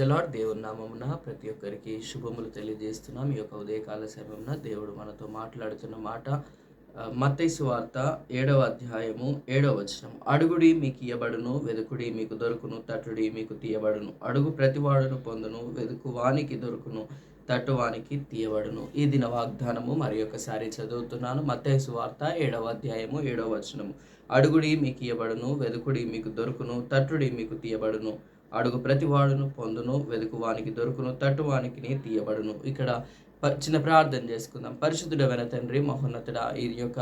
జలాడ్ దేవుని నామమున ప్రతి ఒక్కరికి శుభములు తెలియజేస్తున్నాం. ఈ యొక్క ఉదయకాల సమయమున దేవుడు మనతో మాట్లాడుతున్న మాట మత్తైసు వార్త ఏడవ అధ్యాయము ఏడవ వచనం. అడుగుడి మీకు ఇయ్యబడును వెదుకుడి మీకు దొరుకును తట్టుడి మీకు తీయబడును. అడుగు ప్రతివాడును పొందును వెదుకు వానికి దొరుకును తట్టు వానికి తీయబడును. ఈ దిన వాగ్దానము మరి ఒకసారి చదువుతున్నాను. మత్తైసు వార్త ఏడవ అధ్యాయము ఏడవ వచనము. అడుగుడి మీకు ఇయ్యబడును వెదుకుడి మీకు దొరుకును తట్టుడి మీకు తీయబడును. అడుగు ప్రతివాడును పొందును వెదుకువానికి దొరుకును తట్టువానికి తీయబడును. ఇక్కడ చిన్న ప్రార్థన చేసుకుందాం. పరిశుద్ధుడమైన తండ్రి మహోన్నతుడ ఈ యొక్క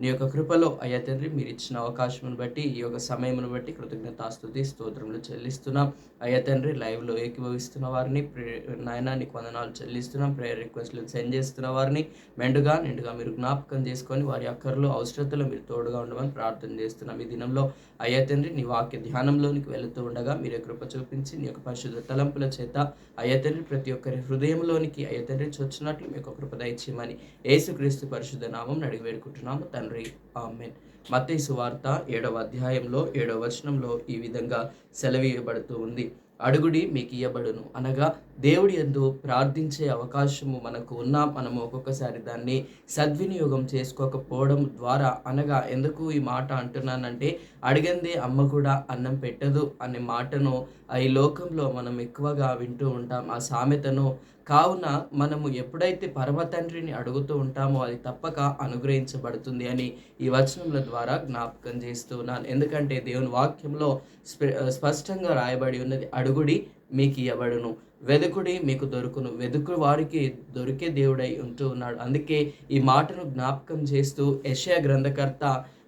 నీ యొక్క కృపలో అయ్యా తండ్రి మీరు ఇచ్చిన అవకాశమును బట్టి ఈ యొక్క సమయమును బట్టి కృతజ్ఞతాస్తుతి స్తోత్రములు చెల్లిస్తున్నాం. అయ్యా తండ్రి లైవ్లో ఏకీభవిస్తున్న వారిని ప్రే- నాయనా నీకు వందనాలు చెల్లిస్తున్నాం. ప్రేయర్ రిక్వెస్ట్లు సెండ్ చేస్తున్న వారిని మెండుగా నిండుగా మీరు జ్ఞాపకం చేసుకొని వారి అక్కర్లు అవసరతలు మీరు తోడుగా ఉండమని ప్రార్థన చేస్తున్నాం. ఈ దినంలో అయ్యా తండ్రి నీ వాక్య ధ్యానంలోనికి వెళుతూ ఉండగా మీరే కృప చూపించి నీ యొక్క పరిశుద్ధ తలంపుల చేత అయ్యా తండ్రి ప్రతి ఒక్కరి హృదయంలోనికి అయ్యా తండ్రి చొచ్చినట్లు మీ యొక్క కృప దయచేయమని యేసుక్రీస్తు పరిశుద్ధ నామం అడిగి వేడుకుంటున్నాము. తండ్రి. ఆమెన్. మత్తయి సువార్త ఏడవ అధ్యాయంలో ఏడవ వచనంలో ఈ విధంగా సెలవీయబడుతూ ఉంది. అడుగుడి మీకు ఇయ్యబడును. అనగా దేవుడి ఎందు ప్రార్థించే అవకాశము మనకు ఉన్నా మనము ఒక్కొక్కసారి దాన్ని సద్వినియోగం చేసుకోకపోవడం ద్వారా అనగా ఎందుకు ఈ మాట అంటున్నానంటే అడిగింది అమ్మ కూడా అన్నం పెట్టదు అనే మాటను ఆ ఈ లోకంలో మనం ఎక్కువగా వింటూ ఉంటాం. ఆ సామెతను కావున మనము ఎప్పుడైతే పరమ తండ్రిని అడుగుతూ ఉంటామో అది తప్పక అనుగ్రహించబడుతుంది అని ఈ వచనముల ద్వారా జ్ఞాపకం చేస్తూ ఉన్నాను ఎందుకంటే దేవుని వాక్యంలో స్ప- స్పష్టంగా రాయబడి ఉన్నది అడుగుడి మీకు ఇవ్వబడును వెదుకుడి మీకు దొరుకును వెదుకు వారికి దొరికే దేవుడై ఉంటూ ఉన్నాడు. అందుకే ఈ మాటను జ్ఞాపకం చేస్తూ యషయా గ్రంథకర్త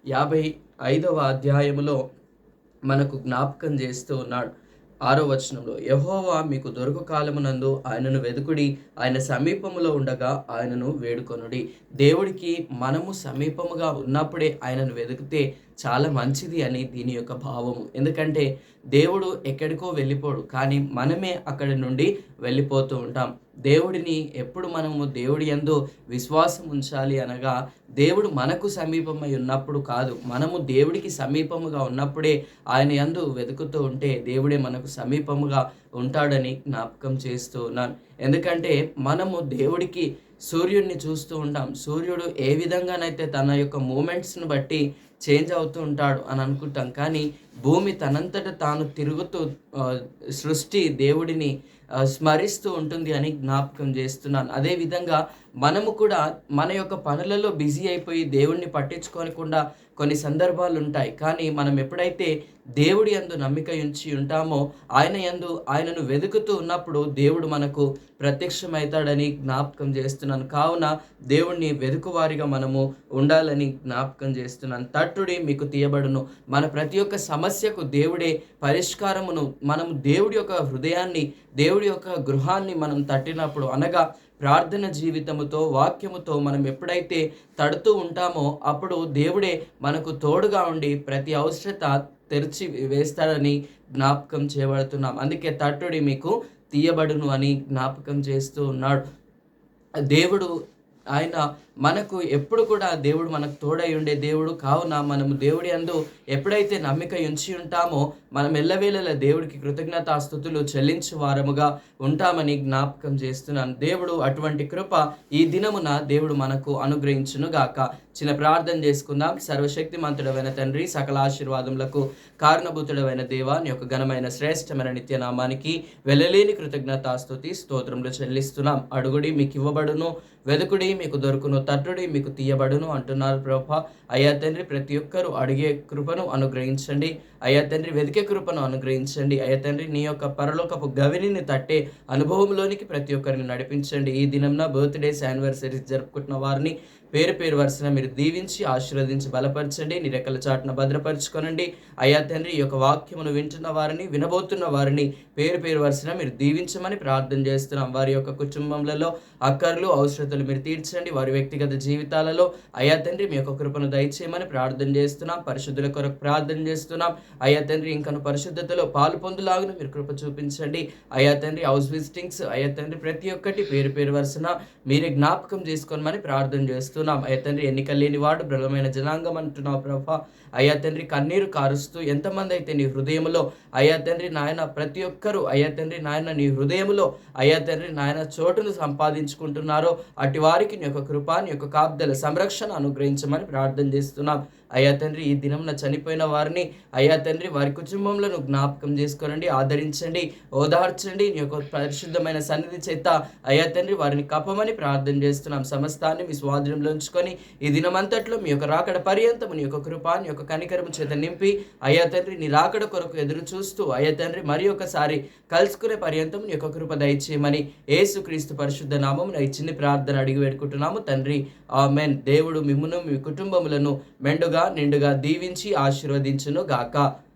యాభై ఐదవ అధ్యాయములో మనకు జ్ఞాపకం చేస్తూ ఉన్నాడు. ఆరో వచనంలో యహోవా మీకు దొరకు కాలమునందు ఆయనను వెదుకుడి ఆయన సమీపములో ఉండగా ఆయనను వేడుకొనుడి. దేవుడికి మనము సమీపముగా ఉన్నప్పుడే ఆయనను వెదికితే చాలా మంచిది అని దీని యొక్క భావము. ఎందుకంటే దేవుడు ఎక్కడికో వెళ్ళిపోడు. కానీ మనమే అక్కడి నుండి వెళ్ళిపోతూ ఉంటాం. దేవుడిని ఎప్పుడు మనము దేవుడి యందు విశ్వాసం ఉంచాలి అనగా దేవుడు మనకు సమీపమై ఉన్నప్పుడు కాదు. మనము దేవుడికి సమీపముగా ఉన్నప్పుడే ఆయన యందు వెతుకుతూ ఉంటే దేవుడే మనకు సమీపముగా ఉంటాడని జ్ఞాపకం చేస్తూ ఉన్నాను. ఎందుకంటే మనము దేవుడికి సూర్యుడిని చూస్తూ ఉంటాం. సూర్యుడు ఏ విధంగానైతే తన యొక్క మూమెంట్స్ను బట్టి చేంజ్ అవుతూ ఉంటాడు అని అనుకుంటాం. కానీ భూమి తనంతట తాను తిరుగుతూ సృష్టి దేవుడిని స్మరిస్తూ ఉంటుంది అని జ్ఞాపకం చేస్తున్నాను. అదేవిధంగా మనము కూడా మన యొక్క పనులలో బిజీ అయిపోయి దేవుణ్ణి పట్టించుకోనకుండా కొన్ని సందర్భాలు ఉంటాయి. కానీ మనం ఎప్పుడైతే దేవుడి యందు నమ్మిక ఉంచి ఉంటామో ఆయన యందు ఆయనను వెతుకుతూ ఉన్నప్పుడు దేవుడు మనకు ప్రత్యక్షమవుతాడని జ్ఞాపకం చేస్తున్నాను. కావున దేవుణ్ణి వెతుకువారిగా మనము ఉండాలని జ్ఞాపకం చేస్తున్నాను. తట్టుడి మీకు తీయబడును. మన ప్రతి ఒక్క సమస్యకు దేవుడే పరిష్కారమును మనము దేవుడి యొక్క హృదయాన్ని దేవుడి యొక్క గృహాన్ని మనం తట్టినప్పుడు అనగా ప్రార్థన జీవితముతో వాక్యముతో మనం ఎప్పుడైతే తడుతూ ఉంటామో అప్పుడు దేవుడే మనకు తోడుగా ఉండి ప్రతి అవసరత తెరిచి వేస్తాడని జ్ఞాపకం చేయబడుతున్నాం. అందుకే తట్టుడి మీకు తీయబడును అని జ్ఞాపకం చేస్తూ ఉన్నాడు. దేవుడు ఆయన మనకు ఎప్పుడు కూడా దేవుడు మనకు తోడై ఉండే దేవుడు. కావున మనము దేవుడి అందు ఎప్పుడైతే నమ్మిక ఉంచి ఉంటామో మనం ఎల్లవేళల దేవుడికి కృతజ్ఞతాస్థుతులు చెల్లించు వారముగా ఉంటామని జ్ఞాపకం చేస్తున్నాను. దేవుడు అటువంటి కృప ఈ దినమున దేవుడు మనకు అనుగ్రహించును గాక. చిన్న ప్రార్థన చేసుకుందాం. సర్వశక్తిమంతుడమైన తండ్రి సకల ఆశీర్వాదములకు కారణభూతుడమైన దేవా నీ యొక్క ఘనమైన శ్రేష్టమైన నిత్యనామానికి వెళ్ళలేని కృతజ్ఞతాస్థుతి స్తోత్రములు చెల్లిస్తున్నాం. అడుగుడి మీకు ఇవ్వబడును వెదుకుడి మీకు దొరుకును. తట్టుడి మీకు తీయబడును అంటున్నారు ప్రభా. అయ్యా తండ్రి ప్రతి ఒక్కరూ అడిగే కృపను అనుగ్రహించండి. అయ్యా తండ్రి వెతికే కృపను అనుగ్రహించండి. అయ్యా తండ్రి నీ యొక్క పరలోకపు గవిని తట్టే అనుభవంలోనికి ప్రతి ఒక్కరిని నడిపించండి. ఈ దినంన బర్త్డేస్ యానివర్సరీస్ జరుపుకుంటున్న వారిని పేరు పేరు వరుసన మీరు దీవించి ఆశీర్వదించి బలపరచండి. నీ రెక్కల చాటున భద్రపరచుకొనండి. అయ్యా తండ్రి ఈ యొక్క వాక్యమును వింటున్న వారిని వినబోతున్న వారిని పేరు పేరు వరుసన మీరు దీవించమని ప్రార్థన చేస్తున్నాం. వారి యొక్క కుటుంబంలో అక్కర్లు అవసరతలు మీరు తీర్చండి. వారి వ్యక్తి వ్యక్తిగత జీవితాలలో అయ్యా తండ్రి మీ యొక్క కృపను దయచేయమని ప్రార్థన చేస్తున్నాం పరిశుద్ధుల కొరకు ప్రార్థన చేస్తున్నాం. అయ్యా తండ్రి ఇంకను పరిశుద్ధతలో పాలు పొందులాగున మీరు కృప చూపించండి. అయ్యా తండ్రి హౌస్ విజిటింగ్స్ అయ్యా తండ్రి ప్రతి ఒక్కటి పేరు పేరు వరుసన మీరే జ్ఞాపకం చేసుకోమని ప్రార్థన చేస్తున్నాం. అయ్యా తండ్రి ఎన్నిక లేని వాడు బలమైన జనాంగం అంటున్నావు ప్రభా. అయ్యా తండ్రి కన్నీరు కారుస్తూ ఎంతమంది అయితే నీ హృదయంలో అయ్యా తండ్రి నాయన ప్రతి ఒక్కరూ అయ్యా తండ్రి నాయన నీ హృదయంలో అయ్యా తండ్రి నాయన చోటును సంపాదించుకుంటున్నారో అటు వారికి నీ యొక్క కృప నీ యొక్క కాపుదల సంరక్షణ అనుగ్రహించమని ప్రార్థన చేస్తున్నాం. అయ్యా తండ్రి ఈ దినంన చనిపోయిన వారిని అయ్యా తండ్రి వారి కుటుంబంలో జ్ఞాపకం చేసుకోనండి ఆదరించండి ఓదార్చండి. నీ యొక్క పరిశుద్ధమైన సన్నిధి చేత అయ్యా తండ్రి వారిని కప్పమని ప్రార్థన చేస్తున్నాం. సమస్తాన్ని మీ స్వాధీనంలో ఉంచుకొని ఈ దినమంతట్లో మీ యొక్క రాకడ పర్యంతము నీ యొక్క కృప నీ యొక్క కనికరము చేత నింపి అయ్యా తండ్రి నీ రాకడ కొరకు ఎదురు చూస్తూ అయ్యా తండ్రి మరి ఒకసారి కలుసుకునే పర్యంతం నీ యొక్క కృప దయచేయమని ఏసుక్రీస్తు పరిశుద్ధ నామం ఇచ్చింది ప్రార్థన అడిగి పెట్టుకుంటున్నాము తండ్రి ఆమెన్. దేవుడు మిమ్మును మీ కుటుంబములను మెండుగా నిండుగా దీవించి ఆశీర్వదించును గాక